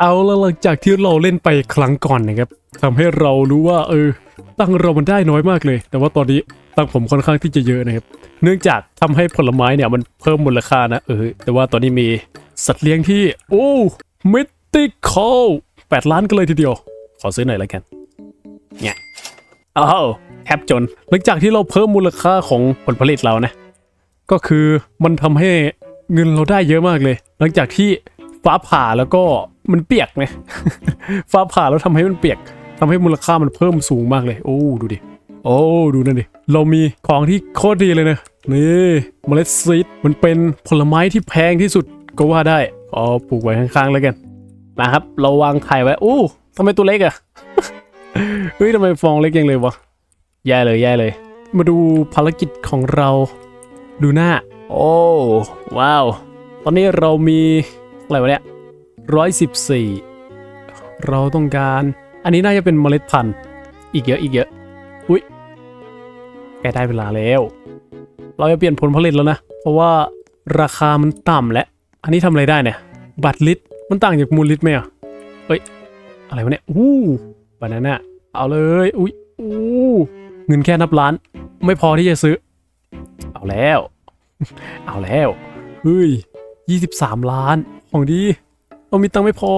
เอาละหลังจากที่เราเล่นไปครั้งก่อนนะครับทำให้เรารู้ว่าเออ ตั้งเรามันได้น้อยมากเลย แต่ว่าตอนนี้ตั้งผมค่อนข้างที่จะเยอะนะครับ เนื่องจากทำให้ผลไม้เนี่ยมันเพิ่มมูลค่านะเออ แต่ว่าตอนนี้มีสัตว์เลี้ยงที่ โอ้มิติคอลแปดล้านกันเลยทีเดียว ขอซื้อหน่อยแล้วกัน เนี่ยอ้าวแทบจน หลังจากที่เราเพิ่มมูลค่าของผลผลิตเรานะ ก็คือมันทำให้เงินเราได้เยอะมากเลย หลังจากที่ฟ้าผ่าแล้วก็ มันเปียกไงฟ้าผ่าแล้วทำให้มันเปียกทำให้มูลค่ามันเพิ่มสูงมากเลย โอ้ดูดิ โอ้ดูนั่นดิ เรามีของที่โคตรดีเลยนะ นี่เมล็ดซีดมันเป็นผลไม้ที่แพงที่สุดก็ว่าได้เอาปลูกไว้ข้างๆแล้วกัน นะครับ เราวางไข่ไว้ โอ้ทำไมตัวเล็กอะเฮ้ยทำไมฟองเล็กยังเลยวะแย่เลยแย่เลย มาดูภารกิจของเรา ดูหน้า โอ้ว้าว ตอนนี้เรามีอะไรวะเนี่ย ร้อยสิบสี่เราต้องการ อันนี้น่าจะเป็นเมล็ดพันธุ์ อีกเยอะอีกเยอะ อุ้ยใกได้เวลาแล้ว เราจะเปลี่ยนผลผลิตแล้วนะ เพราะว่าราคามันต่ำและ อันนี้ทำอะไรได้เนี่ย บัตรลิตร มันต่างจากมูลลิตรไหมอะเฮ้ย อะไรวะเนี่ย อู้บานาน่าเอาเลย อุ้ยอู้เงินแค่นับล้าน ไม่พอที่จะซื้อ เอาแล้ว เอาแล้ว เฮ้ย 23 ล้าน ของดี เรามีตังค์ไม่พอ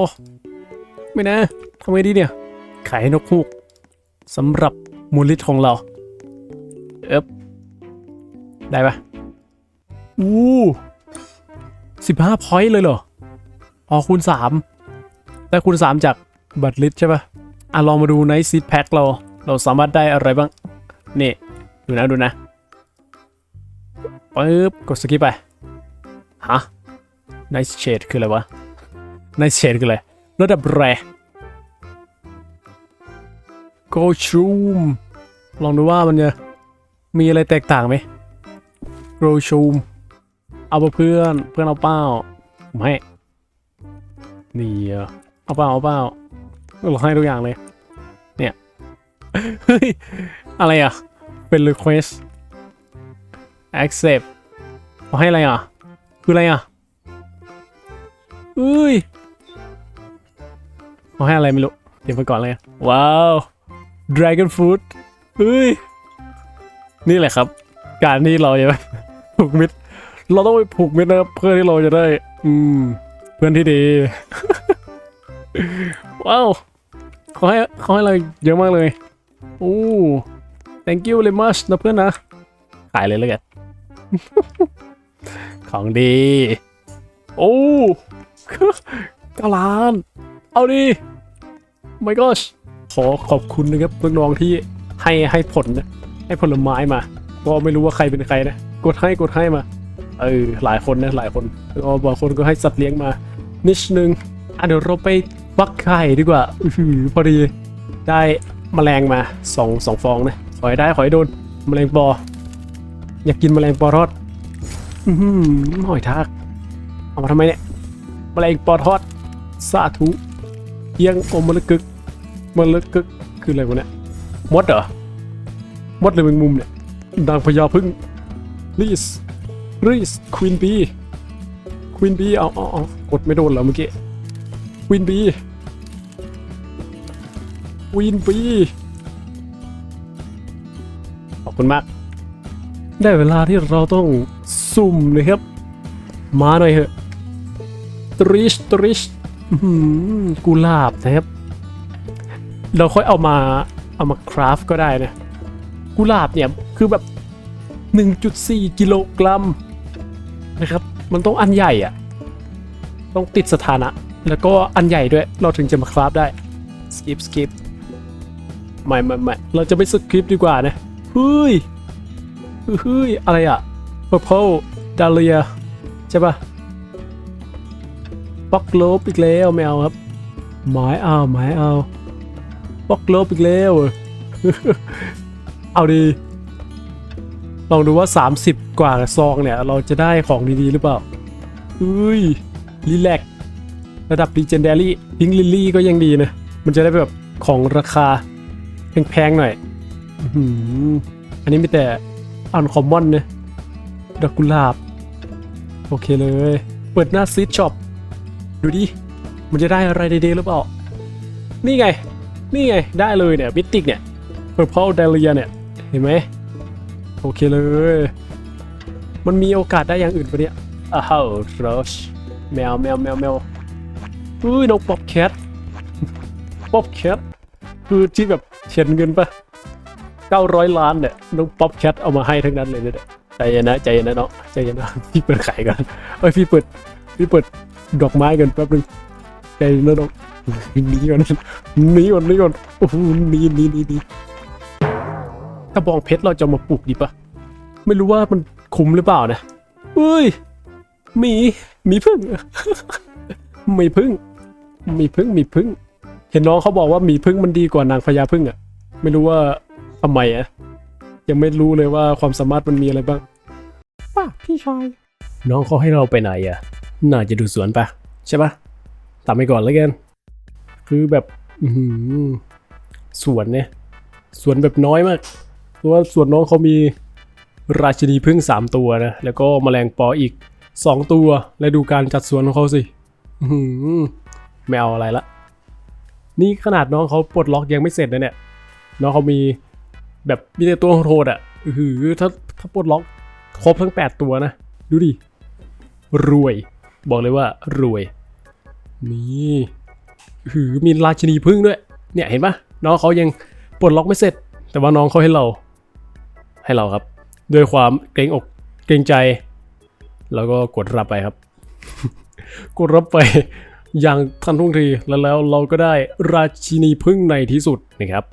ไม่นะทำไงดีเนี่ยขายให้นกฮูกสำหรับมูลลิตของเรา เอ๊บได้ปะอู้สิบห้าพอยต์เลยเหรอ อ๋อคูณสามได้คูณสามจากบัตรลิตใช่ปะอะลองมาดูในซีดแพ็คเรา เราสามารถได้อะไรบ้าง นี่ ดูนะดูนะปึ๊บกดสกิปไป ฮะ Nice Shade คืออะไรวะ Nice Shade คืออะไระดับแร Go Shroom ลองดูว่ามันจะมีอะไรแตกต่างไหม Go Shroom เอาเปเพื่อนเพื่อนเอาเป้าผมให้นี่เอาเป้าเอาเป้าเราให้ทุกอย่างเลย เนี่ย เฮ้ย อะไรอะ เป็น request accept เขาให้อะไรอะ คืออะไรอะเอ้ย เขาให้อะไรไม่รู้ เดี๋ยวไปก่อนเลย ว้าว dragon fruit เอ้ย นี่แหละครับ การที่เราจะผูกมิตร เราต้องไปผูกมิตรนะครับเพื่อที่เราจะได้ อืม เพื่อนที่ดี ว้าวเขาให้เขาให้เราเยอะมากเลยโอ้ thank you very much นะเพื่อนนะ ขายเลยแล้วกันของดี โอ้กาลาน เอาดิ my gosh ขอขอบคุณนะครับน้องๆที่ให้ให้ผลนะให้ผลไม้มา ก็ไม่รู้ว่าใครเป็นใครนะ กดให้กดให้มา เออหลายคนนะหลายคนแล้วก็บางคนก็ให้สัตว์เลี้ยงมา นิดนึงอะเดี๋ยวเราไปฟักไข่ดีกว่าอือพอดีได้แมลงมาสองสองฟองนะขอให้ได้ขอให้โดนแมลงปอ อยากกินแมลงปอทอด อือหือหอยทาก เอามาทำไมเนี่ยแมลงปอทอดสาธุ เยี่ยงอมมะละกึกมะละกึกคืออะไรวะเนี่ยมดเหรอมดเลยแมงมุมเนี่ยดังพญาพึ่งรีสรีสควีนบีควีนบีเอาเอาเอากดไม่โดนเหรอเมื่อกี้ควีนบีควีนบีขอบคุณมาก ได้เวลาที่เราต้องสุ่มเลยครับ มาหน่อยเถอะตริชตริชอื้อหือ กุหลาบนะครับ เราค่อยเอามาเอามาคราฟก็ได้นะกุหลาบเนี่ยคือแบบ 1.4 กิโลกรัมนะครับ มันต้องอันใหญ่อะต้องติดสถานะ แล้วก็อันใหญ่ด้วย เราถึงจะมาคราฟได้สกิปสกิปไม่ไม่ไม่เราจะไม่สกิปดีกว่านะเฮ้ยเฮ้ยอะไรอะ purple dahlia ใช่ปะ บ็อกโลบอีกแล้วไม่เอาครับ หมายเอาหมายเอาบ็อกโลบอีกแล้ว เอาดีลองดูว่า 30 กว่าซองเนี่ย เราจะได้ของดีๆหรือเปล่าเฮ้ยรีแลกระดับ Legendary พิงลิลลี่ก็ยังดีนะ มันจะได้แบบของราคาแพงๆหน่อยอืมอันนี้มีแต่อันคอมมอนเนี่ยดอกกุหลาบ โอเคเลย เปิดหน้าซีดช็อป ดูดิ มันจะได้อะไรดีๆหรือเปล่า นี่ไง นี่ไง ได้เลยเนี่ยมิติกเนี่ย Purple Dahlia เนี่ย เห็นไหม โอเคเลย มันมีโอกาสได้อย่างอื่นปะเนี่ยอ้าวรชแมวแมวแมวแมวอุ้ยนกป๊อปแคทป๊อปแคทคือที่แบบเฉียนเงินปะ900 ล้านเนี่ยนกป๊อปแคทเอามาให้ทั้งนั้นเลยเนี่ยใจเย็นนะใจเย็นนะเนาะใจเย็นนะพี่เปิดขายกันเอ้ยพี่เปิดพี่เปิด ดอกไม้กันแป๊บนึงใจเย็นนะน้องหนีก่อนหนีก่อนหนีก่อนโอ้โหหนีหนีหนีหนีถ้าบองเพชรเราจะเอามาปลูกดีปะไม่รู้ว่ามันคุ้มหรือเปล่านะเฮ้ยหมีหมีพึ่งหมีพึ่งหมีพึ่งหมีพึ่ง เห็นน้องเขาบอกว่าหมีพึ่งมันดีกว่านางพญาพึ่งอะไม่รู้ว่าทำไมอะยังไม่รู้เลยว่าความสามารถมันมีอะไรบ้างป้าพี่ชายน้องเขาให้เราไปไหนอะ น่าจะดูสวนปะใช่ปะตามไปก่อนแล้วกัน คือแบบอืสวนเนี่ยสวนแบบน้อยมากเพราะว่าสวนน้องเขามีราชินีพึ่งสามตัวนะ แล้วก็แมลงปออีกสองตัว และดูการจัดสวนของเขาสิไม่เอาอะไรละ นี่ขนาดน้องเขาปลดล็อกยังไม่เสร็จนะเนี่ย น้องเขามีแบบมีแต่ตัวโหดอะหือถ้าถ้าปลดล็อกครบทั้ง 8 ตัวนะ ดูดิ รวย บอกเลยว่ารวย นี่หือมีราชินีพึ่งด้วย เนี่ยเห็นปะน้องเขายังปลดล็อกไม่เสร็จ แต่ว่าน้องเขาให้เรา ให้เราครับ ด้วยความเกรงอกเกรงใจ แล้วก็กดรับไปครับ กดรับไปอย่างทันท่วงทีแล้วแล้วเราก็ได้ราชินีพึ่งในที่สุดนะครับ